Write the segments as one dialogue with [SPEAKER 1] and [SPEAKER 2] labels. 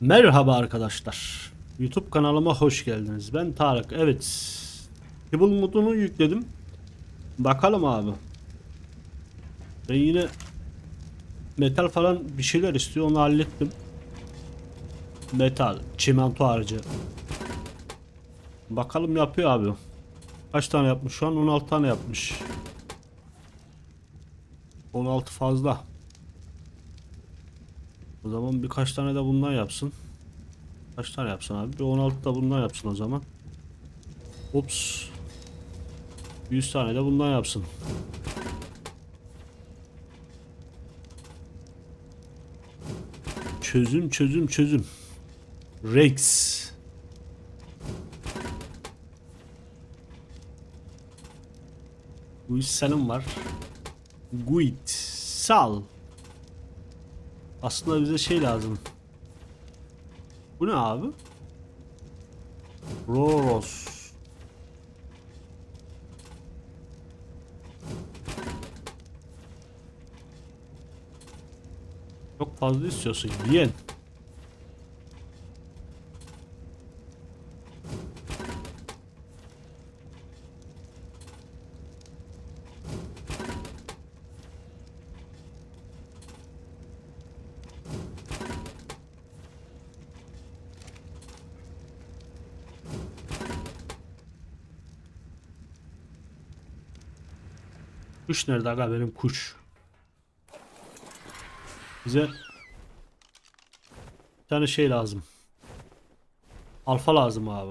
[SPEAKER 1] Merhaba arkadaşlar. YouTube kanalıma hoş geldiniz. Ben Tarık. Evet. Kibble modunu yükledim. Bakalım abi. Ben yine metal falan bir şeyler istiyor. Onu hallettim. Metal, çimento harcı. Bakalım yapıyor abi. Kaç tane yapmış şu an? 16 tane yapmış. 16 fazla. O zaman birkaç tane de bundan yapsın. Kaç tane yapsın abi? Bir 16 da bundan yapsın o zaman. Ups. 100 tane de bundan yapsın. Çözüm çözüm çözüm. Rex. Bu senin var. Guit. Sal. Aslında bize şey lazım. Bu ne abi? Roros. Çok fazla istiyorsun. Yen. Kuş nerede aga benim kuş? Bize bir tane şey lazım. Alfa lazım abi.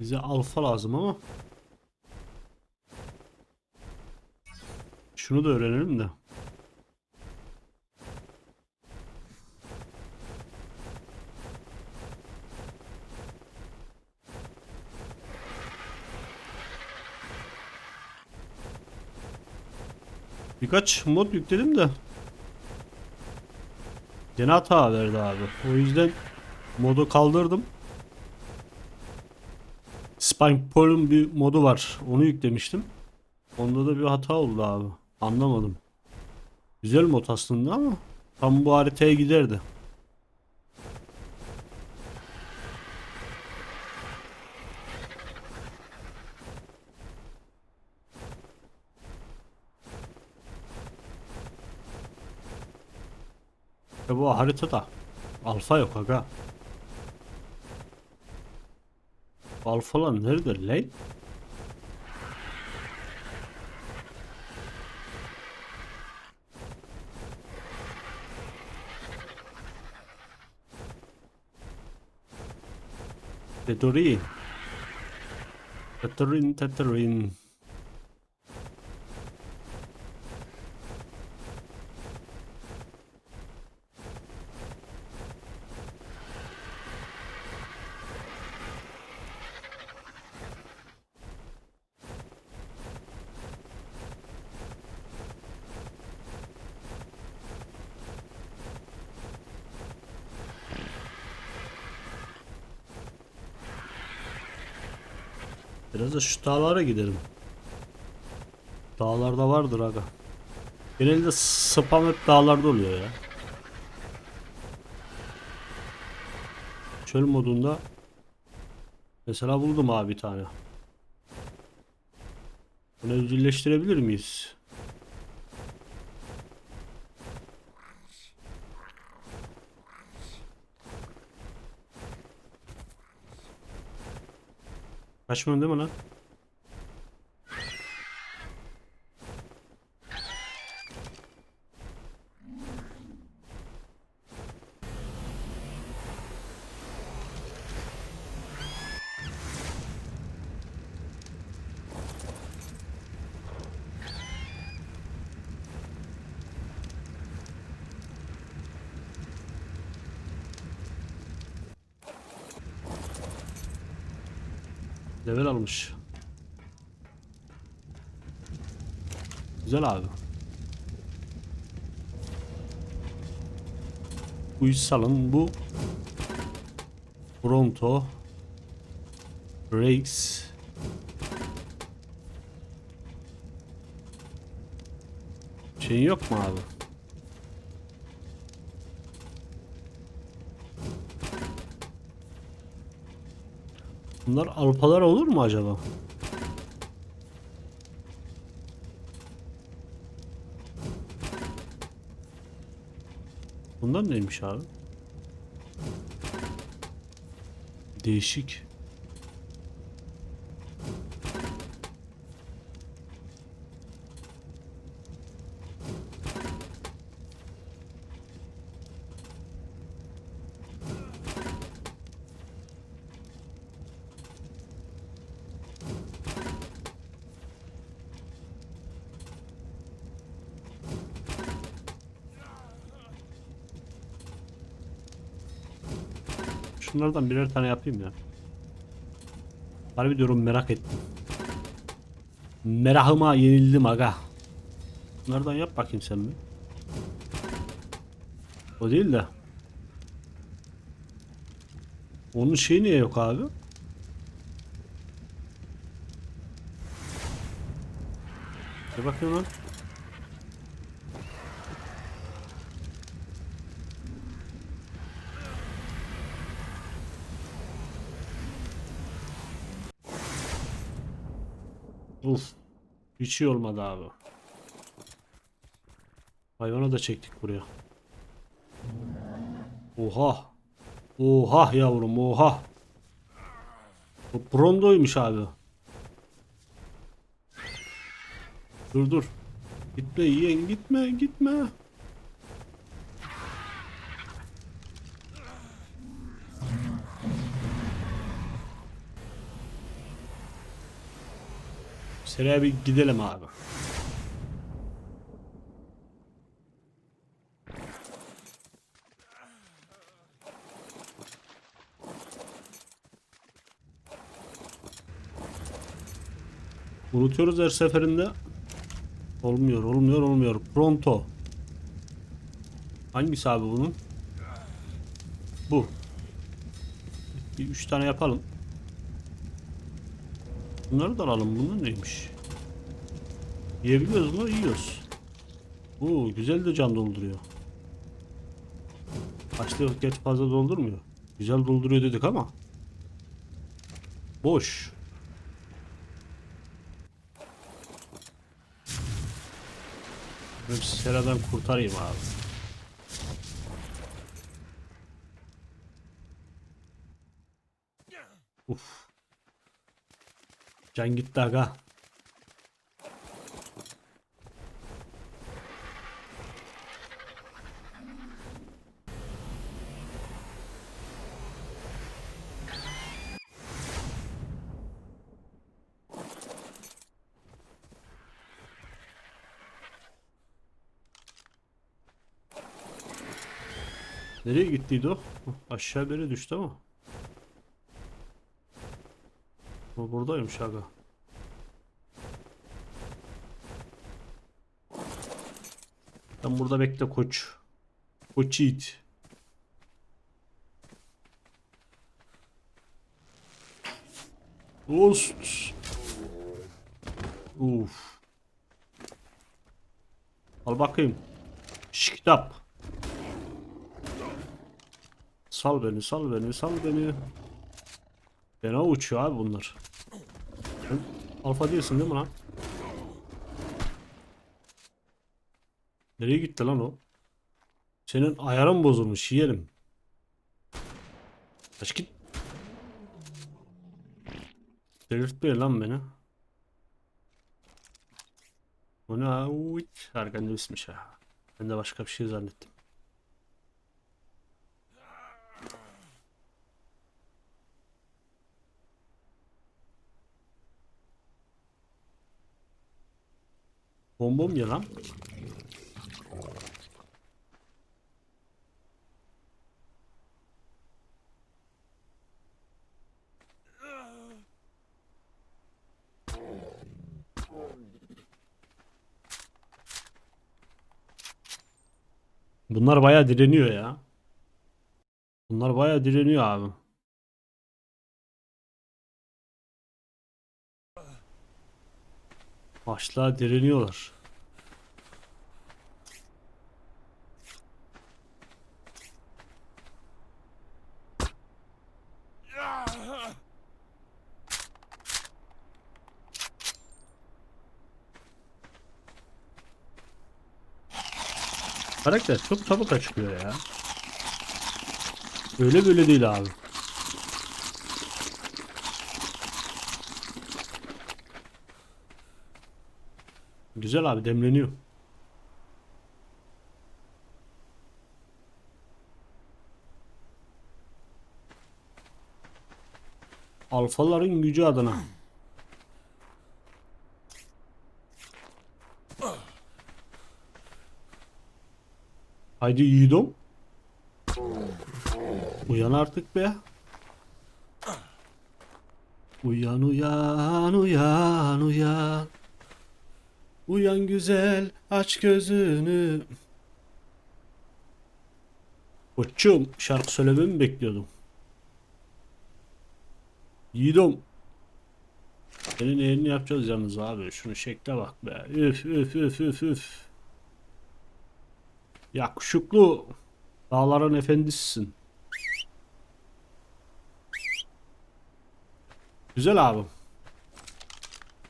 [SPEAKER 1] Bize alfa lazım ama şunu da öğrenelim de. Birkaç mod yükledim de Gene hata verdi abi. O yüzden modu kaldırdım. Spankpol'un bir modu var. Onu yüklemiştim. Onda da bir hata oldu abi. Anlamadım. Güzel mod aslında ama tam bu haritaya giderdi. Ya bu haritada alfa yok aga. Alfalar nerede lan? Tatooine. Tatooine, Tatooine. Biraz da şu dağlara gidelim. Dağlarda vardır aga. Genelde spam hep dağlarda oluyor ya. Çöl modunda mesela buldum abi bir tane. Bunu evcilleştirebilir miyiz? Kaçmıyorum değil mi lan? Level almış. Güzel abi. Uysalın bu Pronto. Rex. Şey yok mu abi? Bunlar Avrupalar olur mu acaba? Bunlar neymiş abi? Değişik. Şunlardan birer tane yapayım ya. Harbi diyorum merak ettim. Merakıma yenildim aga. Bunlardan yap bakayım sen bir. O değil de. Onun şeyi niye yok abi? Bir bakayım lan. Uf. Hiç iyi olmadı abi. Hayvanı da çektik buraya. Oha. Oha yavrum oha. Bu Prondo'ymuş abi. Dur dur. Gitme yeğen gitme gitme. Seriye bir gidelim abi. Unutuyoruz her seferinde. Olmuyor, olmuyor, olmuyor. Pronto. Hangisi abi bunun? Bu. Bir üç tane yapalım. Bunları da alalım. Bunlar neymiş? Yiyebiliyoruz mu? Yiyoruz. Oo, güzel de can dolduruyor. Yok geç fazla doldurmuyor. Güzel dolduruyor dedik ama. Boş. Ben Sera'dan kurtarayım abi. Uf. Can gitti aga. Nereye gittiydi o? Aşağı beri düştü ama. O buradaymış aga. Sen burada bekle koç. Koç yiğit. Ost. Uf. Al bakayım. Şş, kitap. Sal beni, sal beni, sal beni. Fena uçuyor abi bunlar. Alfa değilsin değil mi lan? Nereye gitti lan o? Senin ayarın bozulmuş yiyelim. Kaç git. Delirtmiyor lan beni. Bu ne. Arkanda bismiş ha. Ben de başka bir şey zannettim. Bombom ya lan. Bunlar bayağı direniyor ya. Bunlar bayağı direniyor abi. Başlığa direniyorlar. Karakter çok çabuk açılıyor ya. Öyle böyle değil abi. Güzel abi demleniyor. Alfaların gücü adına. Haydi yiğidom. Uyan artık be. Uyan uyan uyan uyan. Uyan güzel aç gözünü. Koçum şarkı söylememi mi bekliyordum? Yiğidom. Senin elini yapacağız yalnız abi. Şunu şekle bak be. Üf üf üf üf üf. Yakışıklı. Dağların efendisisin. Güzel abi.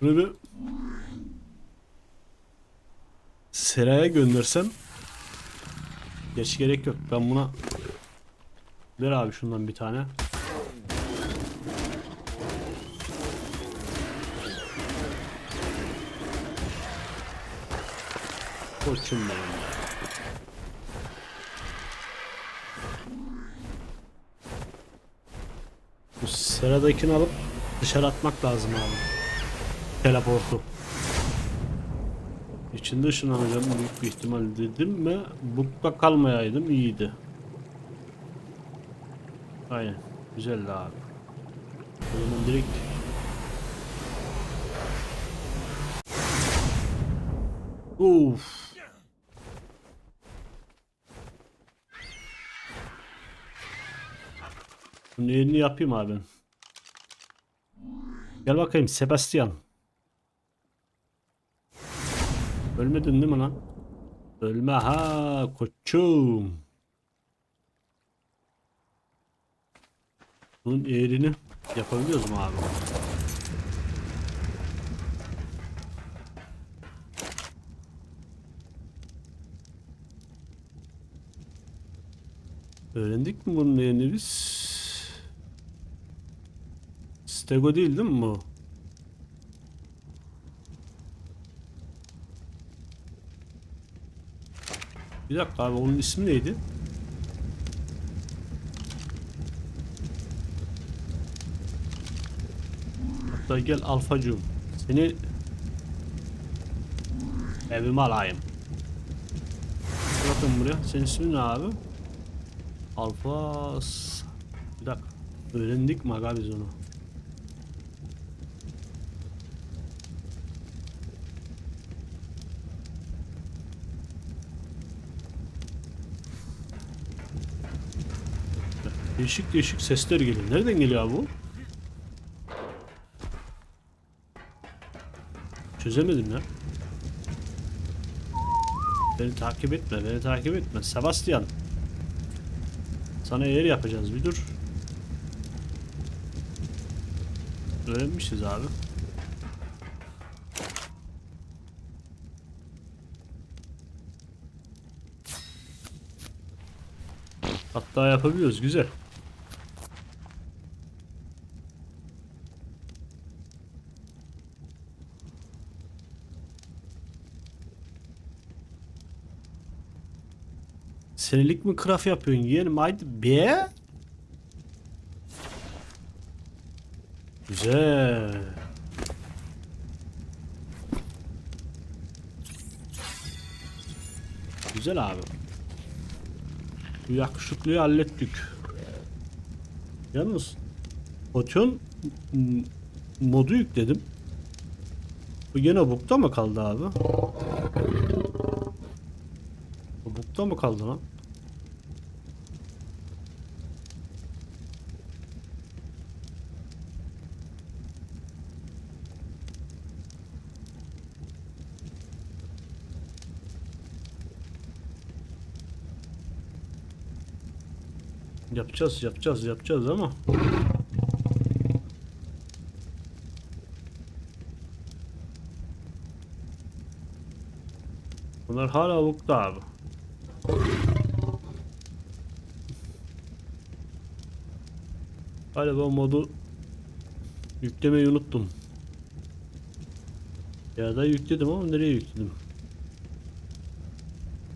[SPEAKER 1] Bunu bir Seraya göndersem Geç gerek yok. Ben buna Ver abi şundan bir tane. Koçum benim. Bu seradakini alıp dışarı atmak lazım abi. Teleportu. İçinde ışınlanacağım büyük bir ihtimal dedim mi bukta kalmayaydım iyiydi. Aynen. Güzeldi abi. O zaman direkt Uf. Bunun elini yapayım abi. Gel bakayım Sebastian. Ölmedin değil mi lan? Ölme ha koçum. Bunun eğrini yapabiliyoruz mu abi? Öğrendik mi bunun eğrini biz? Stego değil değil mi bu? Bir dakika abi onun ismi neydi? Hatta gel alfacığım. Seni evime alayım. Bakın buraya. Senin ismin ne abi? Alfa... Bir dakika. Öğrendik mi aga biz onu? Değişik değişik sesler geliyor. Nereden geliyor bu? Çözemedim ya. Beni takip etme, beni takip etme. Sebastian. Sana yer yapacağız bir dur. Öğrenmişiz abi. Hatta yapabiliyoruz güzel. Senelik mi craft yapıyorsun yeğenim haydi be. Güzel. Güzel abi. Bu yakışıklıyı hallettik. Yalnız Potion modu yükledim. Bu gene bukta mı kaldı abi? Bu bukta mı kaldı lan? Yapacağız, yapacağız, yapacağız ama. Bunlar hala bukta abi. Galiba modu yüklemeyi unuttum. Ya da yükledim ama nereye yükledim?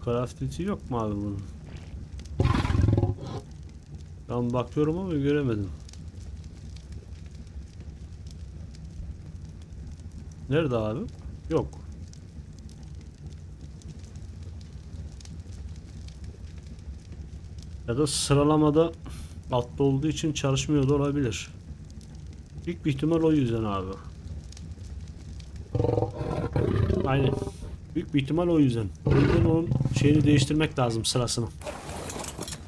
[SPEAKER 1] Crafted yok mu abi bunun? Ben bakıyorum ama göremedim. Nerede abi? Yok. Ya da sıralamada altta olduğu için çalışmıyor da olabilir. Büyük bir ihtimal o yüzden abi. Aynen. Büyük bir ihtimal o yüzden. O yüzden onun şeyini değiştirmek lazım sırasını.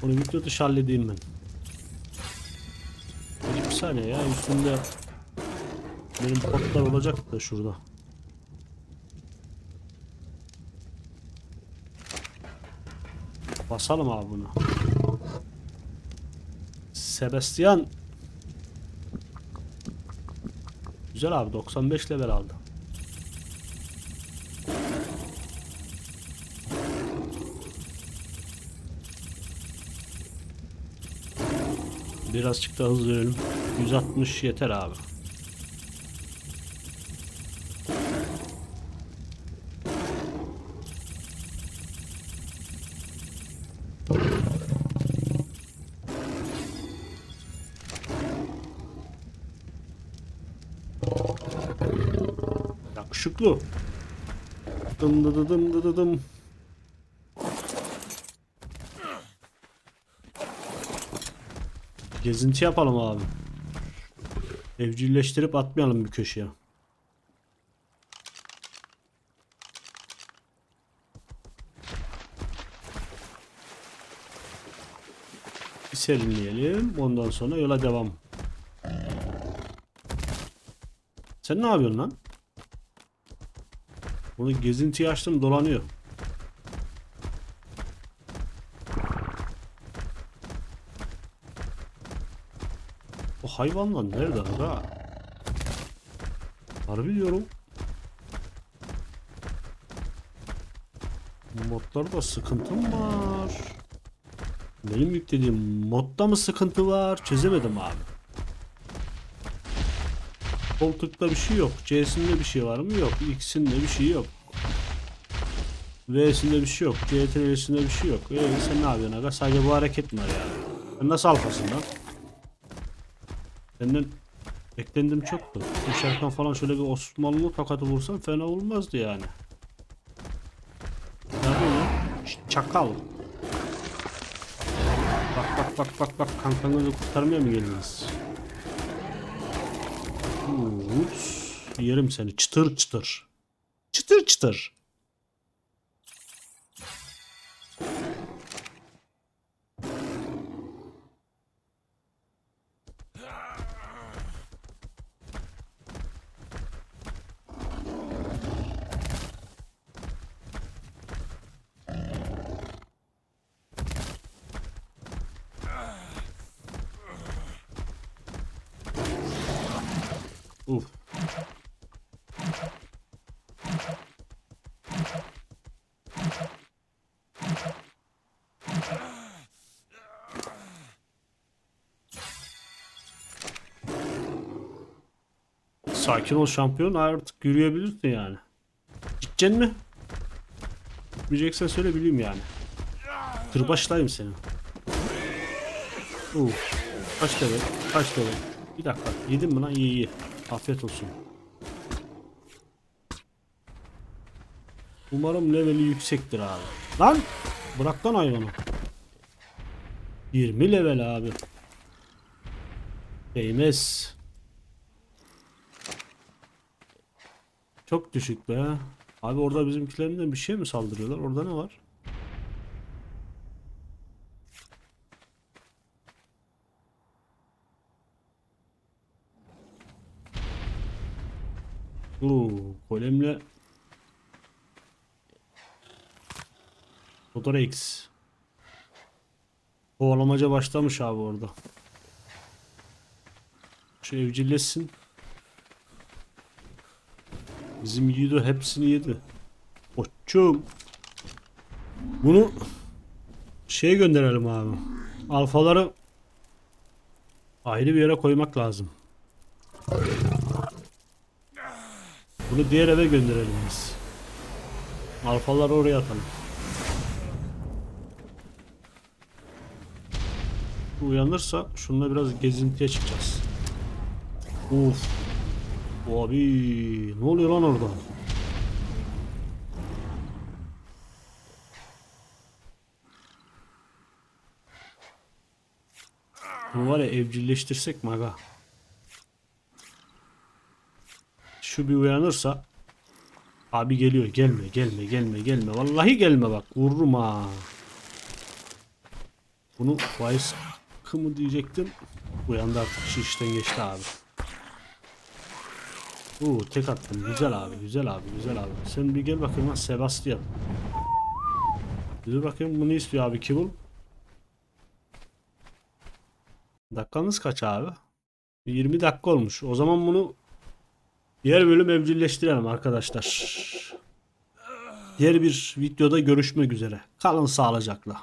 [SPEAKER 1] Onu video dışı halledeyim ben. Saniye ya üstünde benim potlar olacak da şurada. Basalım abi bunu. Sebastian. Güzel abi 95 level aldı. Birazcık daha hızlı verelim. 160 yeter abi. Yakışıklı. Dım dı dı dım dı dı dım. Gezinti yapalım abi. Evcilleştirip atmayalım bir köşeye. Serinleyelim. Ondan sonra yola devam. Sen ne yapıyorsun lan? Bunu gezintiye açtım dolanıyor. O hayvanlar nerede ha? Harbi diyorum. Modlarda sıkıntım var. Benim yüklediğim modda mı sıkıntı var? Çözemedim abi. Koltukta bir şey yok. C'sinde bir şey var mı? Yok. X'inde bir şey yok. V'sinde bir şey yok. CTRL'sinde bir şey yok. Ee, sen ne yapıyorsun aga? Sadece bu hareket mi var ya? Sen nasıl alfasın lan? Senden beklendim çoktu. Düşerken falan şöyle bir Osmanlı tokatı vursam fena olmazdı yani. Ne yapıyorsun Çakal. Bak bak bak bak bak kankanızı kurtarmaya mı geldiniz? Ups. Yerim seni çıtır çıtır. Çıtır çıtır. Uf. Sakin ol şampiyon artık yürüyebilirsin yani. Gideceksin mi? Gitmeyeceksen söyle bileyim yani. Kırbaçlayayım seni. Uf. Kaç level? Kaç level? Bir dakika. Yedin mi lan? İyi iyi. Afiyet olsun. Umarım leveli yüksektir abi. Lan! Bırak lan hayvanı. 20 level abi. Değmez. Çok düşük be. Abi orada bizimkilerinden bir şey mi saldırıyorlar? Orada ne var? Oo, golemle Motor X. Kovalamaca başlamış abi orada. Şu evcilleşsin. Bizim yiğido hepsini yedi. Koçum. Bunu şeye gönderelim abi. Alfaları ayrı bir yere koymak lazım. Bunu diğer eve gönderelim biz. Alfaları oraya atalım. Uyanırsa şununla biraz gezintiye çıkacağız. Uf. Abi ne oluyor lan orada? Bu var ya evcilleştirsek mi aga? Şu bir uyanırsa Abi geliyor gelme gelme gelme gelme. Vallahi gelme bak vururum ha. Bunu faiz mı diyecektim? Uyandı artık şu işten geçti abi. Oo tek attım. Güzel abi güzel abi güzel abi. Sen bir gel bakayım lan Sebastian. Dur bakayım bu ne istiyor abi Kibble Dakikamız kaç abi? 20 dakika olmuş. O zaman bunu diğer bölüm evcilleştirelim arkadaşlar. Diğer bir videoda görüşmek üzere. Kalın sağlıcakla.